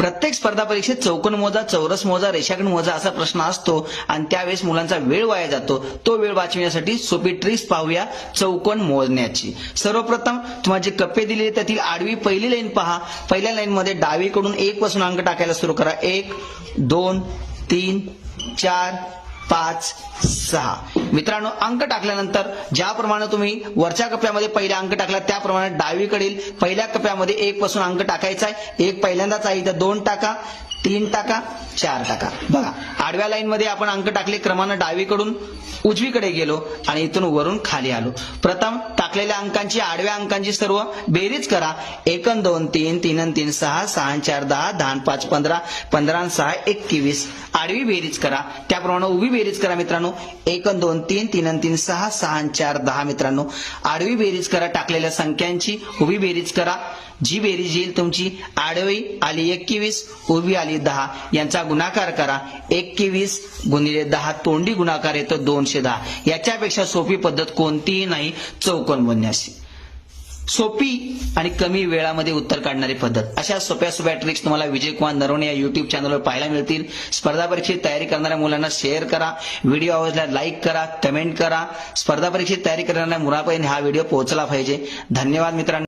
प्रत्येक स्पर्धा परीक्षेत चौकोन मोजा चौरस मोजा रेषाखंड मोजा असा प्रश्न असतो आणि त्यावेळेस मुलांचा वेळ वाया जातो. तो वेळ वाचविण्यासाठी सोपी ट्रिक्स पाहूया चौकोन मोजण्याची. सर्वप्रथम तुम्हाला जे कप्पे दिलेले त्यातील आडवी पहिली लाईन पहा. पहिल्या लाईन मध्ये डावीकडून एक पासून अंक टाकायला सुरू करा. एक दोन तीन चार पाच सहा. मित्रांनो अंक टाकल्यानंतर ज्याप्रमाणे तुम्ही वरच्या कप्प्यामध्ये पहिला अंक टाकला त्याप्रमाणे डावीकडील पहिल्या कप्प्यामध्ये एक पासून अंक टाकायचा आहे. एक पहिल्यांदाच आहे इथं दोन टाका तीन टाका चार टाका. बघा आडव्या लाईन मध्ये आपण अंक टाकले क्रमानं डावीकडून उजवीकडे गेलो आणि इथून वरून खाली आलो. प्रथम टाकलेल्या अंकांची आडव्या अंकांची सर्व बेरीज करा. एकन दोन तीन तीन तीन सहा सहा चार दहा दहा पाच पंधरा पंधरा सहा एकवीस. आडवी बेरीज करा. त्याप्रमाणे उभी बेरीज करा मित्रांनो. एकन दोन तीन तीन तीन सहा सहा चार दहा मित्रांनो. आडवी बेरीज करा टाकलेल्या संख्यांची. उभी बेरीज करा. जी बेरीज येईल तुमची आडवी आली एकवीस उभी आली दहा. यांचा गुणाकार करा. एकवीस गुणिले दहा तोंडी गुणाकार येतो दोनशे दहा. याच्यापेक्षा सोपी पद्धत कोणतीही नाही. चौकोन बनण्याची सोपी आणि कमी वेळामध्ये उत्तर काढणारी पद्धत. अशा सोप्या सोप्या ट्रिक्स तुम्हाला विजय कुमार नरवणे या युट्यूब चॅनलवर पाहायला मिळतील. स्पर्धा परीक्षेत तयारी करणाऱ्या मुलांना शेअर करा. व्हिडिओ आवडला लाईक करा कमेंट करा. स्पर्धा परीक्षेत तयारी करणाऱ्या मुलापर्यंत हा व्हिडिओ पोहोचला पाहिजे. धन्यवाद मित्रांनो.